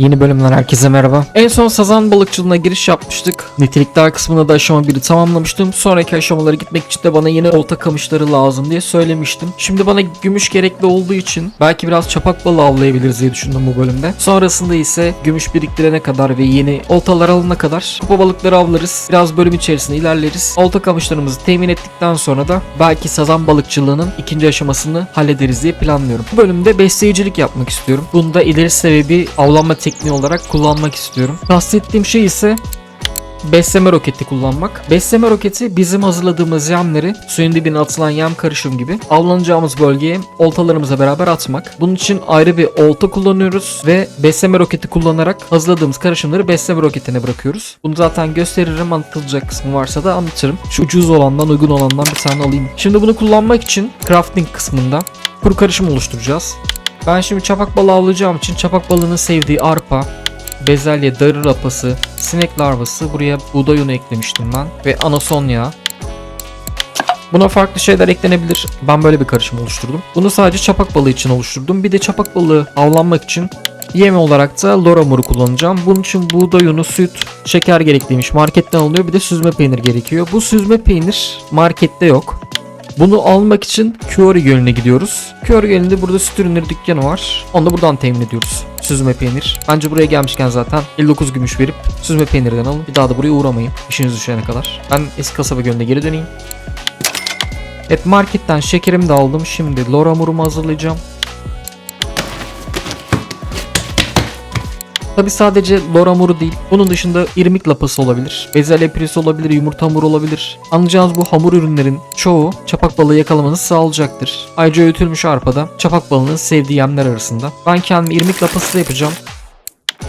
Yeni bölümden herkese merhaba. En son sazan balıkçılığına giriş yapmıştık. Nitelikler kısmında da aşama 1'i tamamlamıştım. Sonraki aşamalara gitmek için de bana yeni olta kamışları lazım diye söylemiştim. Şimdi bana gümüş gerekli olduğu için belki biraz çapak balığı avlayabiliriz diye düşündüm bu bölümde. Sonrasında ise gümüş biriktirene kadar ve yeni oltalar alana kadar kupa balıkları avlarız. Biraz bölüm içerisinde ilerleriz. Olta kamışlarımızı temin ettikten sonra da belki sazan balıkçılığının ikinci aşamasını hallederiz diye planlıyorum. Bu bölümde besleyicilik yapmak istiyorum. Bunda ileri seviye bir avlanma tekniği olarak kullanmak istiyorum. Kastettiğim şey ise Besleme roketi kullanmak. Besleme roketi bizim hazırladığımız yemleri suyun dibine atılan yem karışım gibi avlanacağımız bölgeye oltalarımıza beraber atmak. Bunun için ayrı bir olta kullanıyoruz ve besleme roketi kullanarak hazırladığımız karışımları besleme roketine bırakıyoruz. Bunu zaten gösteririm anlatılacak kısmı varsa da anlatırım. Şu ucuz olandan uygun olandan bir tane alayım. Şimdi bunu kullanmak için crafting kısmında kuru karışım oluşturacağız. Ben şimdi çapak balığı avlayacağım için çapak balığının sevdiği arpa, bezelye, darı rapası, sinek larvası, buraya buğday unu eklemiştim ben ve anason yağı. Buna farklı şeyler eklenebilir. Ben böyle bir karışım oluşturdum. Bunu sadece çapak balığı için oluşturdum. Bir de çapak balığı avlanmak için yeme olarak da loramuru kullanacağım. Bunun için buğday unu, süt, şeker gerekliymiş. Marketten alınıyor. Bir de süzme peynir gerekiyor. Bu süzme peynir markette yok. Bunu almak için Cuori Gölü'ne gidiyoruz. Cuori Gölü'nde burada süt ürünleri dükkanı var. Onu da buradan temin ediyoruz. Süzme peynir. Bence buraya gelmişken zaten 59 gümüş verip süzme peynirden alın. Bir daha da buraya uğramayın. İşiniz düşene kadar. Ben eski kasaba gölüne geri döneyim. Evet marketten şekerimi de aldım. Şimdi loramurumu hazırlayacağım. Tabi sadece loramuru değil. Bunun dışında irmik lapası olabilir. Bezelye püresi olabilir, yumurta hamuru olabilir. Anlayacağınız bu hamur ürünlerin çoğu çapak balığı yakalamanızı sağlayacaktır. Ayrıca öğütülmüş arpada çapak balığının sevdiği yemler arasında. Ben kendim irmik lapası da yapacağım.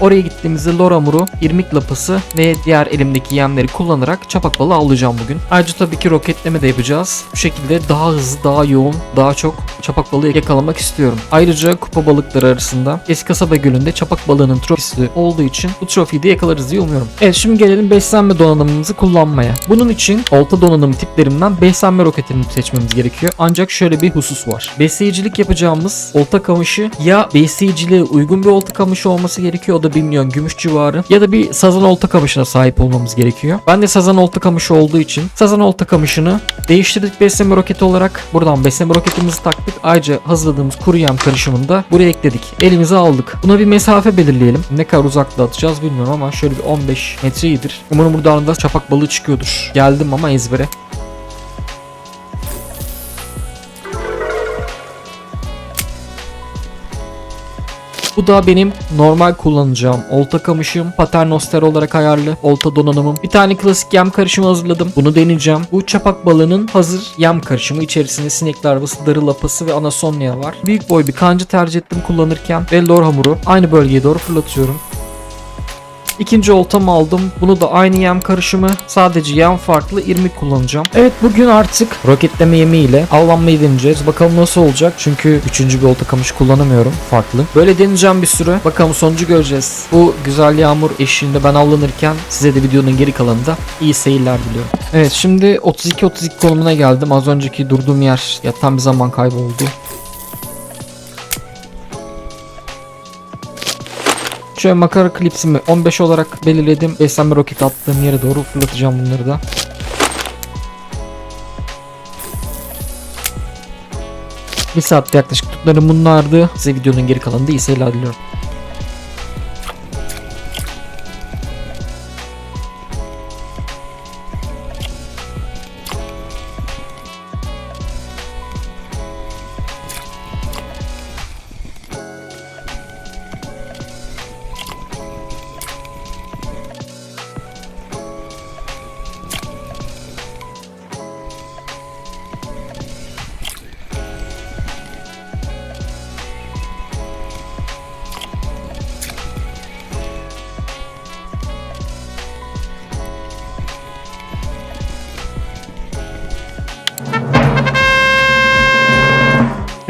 Oraya gittiğimizde loramuru, irmik lapası ve diğer elimdeki yemleri kullanarak çapak balığı avlayacağım bugün. Ayrıca tabii ki roketleme de yapacağız. Bu şekilde daha hızlı, daha yoğun, daha çok çapak balığı yakalamak istiyorum. Ayrıca kupa balıkları arasında eski kasaba gölünde çapak balığının trofisi olduğu için bu trofiyi de yakalarız diye umuyorum. Evet şimdi gelelim beslenme donanımımızı kullanmaya. Bunun için olta donanım tiplerimden beslenme roketini seçmemiz gerekiyor. Ancak şöyle bir husus var. Besleyicilik yapacağımız olta kamışı ya besleyiciliğe uygun bir olta kamışı olması gerekiyor o da 1 milyon gümüş civarı ya da bir sazan olta kamışına sahip olmamız gerekiyor. Ben de sazan olta kamışı olduğu için sazan olta kamışını değiştirdik besleme roketi olarak. Buradan besleme roketimizi taktık. Ayrıca hazırladığımız kuru yem karışımını da buraya ekledik. Elimize aldık. Buna bir mesafe belirleyelim. Ne kadar uzakta atacağız bilmiyorum ama şöyle bir 15 metre iyidir. Umarım buradan da çapak balığı çıkıyordur. Geldim ama ezbere. Bu da benim normal kullanacağım olta kamışım. Paternoster olarak ayarlı olta donanımım. Bir tane klasik yem karışımı hazırladım. Bunu deneyeceğim. Bu çapak balığının hazır yem karışımı. içerisinde sinek larvası, darı lapası ve anason yağı var. Büyük boy bir kanca tercih ettim kullanırken ve lor hamuru. Aynı bölgeye doğru fırlatıyorum. İkinci oltamı aldım. Bunu da aynı yem karışımı. Sadece yem farklı irmik kullanacağım. Evet bugün artık roketleme yemiyle avlanmayı deneyeceğiz. Bakalım nasıl olacak. Çünkü üçüncü bir olta kamışı kullanamıyorum. Farklı. Böyle deneyeceğim bir süre. Bakalım sonucu göreceğiz. Bu güzel yağmur eşliğinde ben avlanırken size de videonun geri kalanında iyi seyirler diliyorum. Evet şimdi 32-32 konumuna geldim. Az önceki durduğum yer yatan bir zaman kaybı Şöyle makara klipsimi 15 olarak belirledim. Beslenme roket attığım yere doğru fırlatacağım bunları da. Bir saatte yaklaşık tutlarım bunlardı. Size videonun geri kalanında iyi seyirler diliyorum.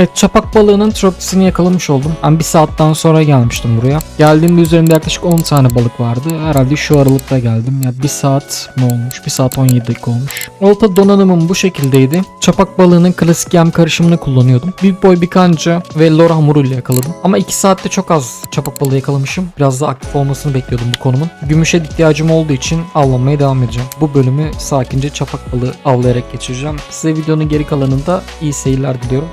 Evet çapak balığının tropisini yakalamış oldum. Ben bir saatten sonra gelmiştim buraya. Geldiğimde üzerinde yaklaşık 10 tane balık vardı. Herhalde şu aralıkta geldim. Ya bir saat mi olmuş? Bir saat 17 dakika olmuş. Olta donanımım bu şekildeydi. Çapak balığının klasik yem karışımını kullanıyordum. Büyük boy bir kanca ve lor hamuruyla yakaladım. Ama 2 saatte çok az çapak balığı yakalamışım. Biraz daha aktif olmasını bekliyordum bu konumun. Gümüşe ihtiyacım olduğu için avlanmaya devam edeceğim. Bu bölümü sakince çapak balığı avlayarak geçireceğim. Size videonun geri kalanında iyi seyirler diliyorum.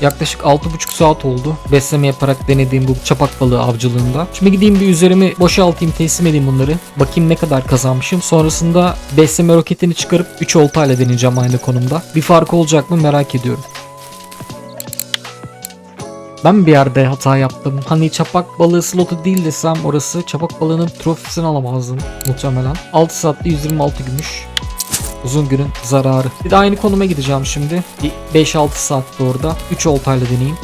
Yaklaşık 6,5 saat oldu besleme yaparak denediğim bu çapak balığı avcılığında. Şimdi gideyim bir üzerimi boşaltayım teslim edeyim bunları. Bakayım ne kadar kazanmışım. Sonrasında besleme roketini çıkarıp 3 oltayla deneyeceğim aynı konumda. Bir farkı olacak mı merak ediyorum. Ben bir yerde hata yaptım. Hani çapak balığı slotu değil desem orası çapak balığının trofisini alamazdım muhtemelen. 6 saatte 126 gümüş. Uzun günün zararı. Bir de aynı konuma gideceğim şimdi. Bir 5-6 saatte orada. 3 oltayla deneyeyim.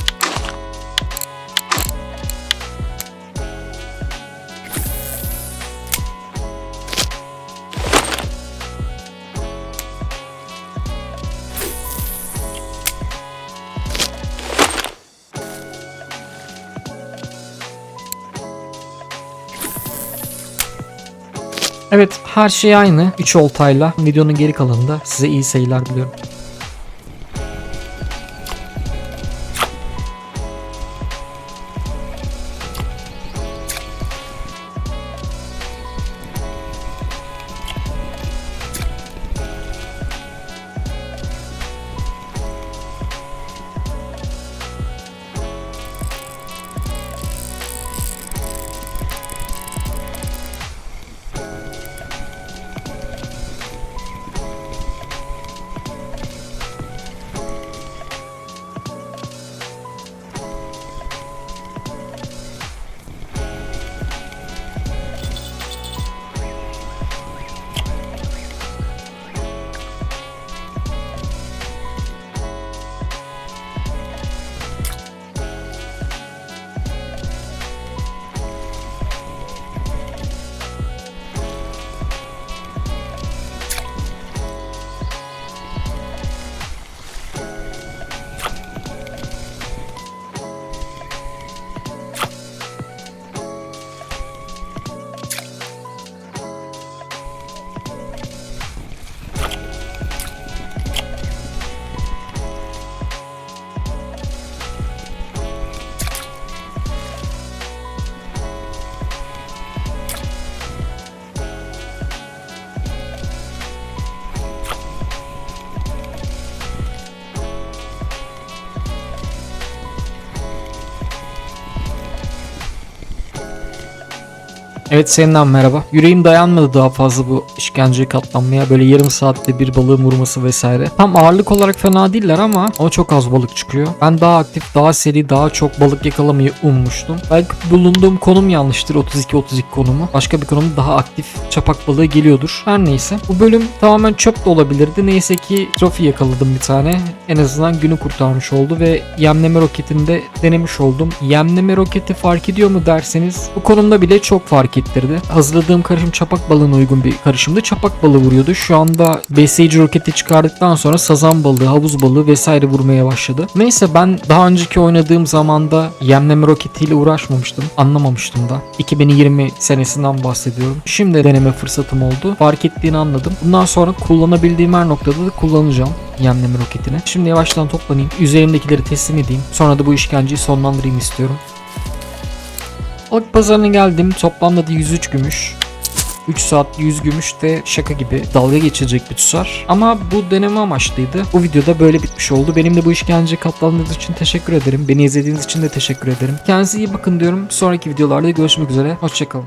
Evet her şey aynı. 3 oltayla. Videonun geri kalanında size iyi seyirler diliyorum. Evet senden merhaba. Yüreğim dayanmadı daha fazla bu işkenceye katlanmaya. Böyle yarım saatte bir balığın vurması vesaire. Tam ağırlık olarak fena değiller ama o çok az balık çıkıyor. Ben daha aktif, daha seri, daha çok balık yakalamayı ummuştum. Belki bulunduğum konum yanlıştır 32-32 konumu. Başka bir konum daha aktif çapak balığı geliyordur. Her neyse. Bu bölüm tamamen çöp de olabilirdi. Neyse ki trofi yakaladım bir tane. En azından günü kurtarmış oldu ve yemleme roketinde denemiş oldum. Yemleme roketi fark ediyor mu derseniz bu konumda bile çok fark fark ettirdi. Hazırladığım karışım çapak balığına uygun bir karışımdı. Çapak balığı vuruyordu. Şu anda besleyici roketi çıkardıktan sonra sazan balığı, havuz balığı vesaire vurmaya başladı. Neyse ben daha önceki oynadığım zamanda yemleme roketiyle uğraşmamıştım. Anlamamıştım da. 2020 senesinden bahsediyorum. Şimdi deneme fırsatım oldu. Fark ettiğini anladım. Bundan sonra kullanabildiğim her noktada da kullanacağım yemleme roketini. Şimdi yavaştan toplanayım. Üzerimdekileri teslim edeyim. Sonra da bu işkenceyi sonlandırayım istiyorum. Balık pazarına geldim. Toplamda da 103 gümüş. 3 saat 100 gümüş de şaka gibi dalga geçilecek bir tutar. Ama bu deneme amaçlıydı. Bu videoda böyle bitmiş oldu. Benim de bu işkence katlandığınız için teşekkür ederim. Beni izlediğiniz için de teşekkür ederim. Kendinize iyi bakın diyorum. Sonraki videolarda görüşmek üzere. Hoşçakalın.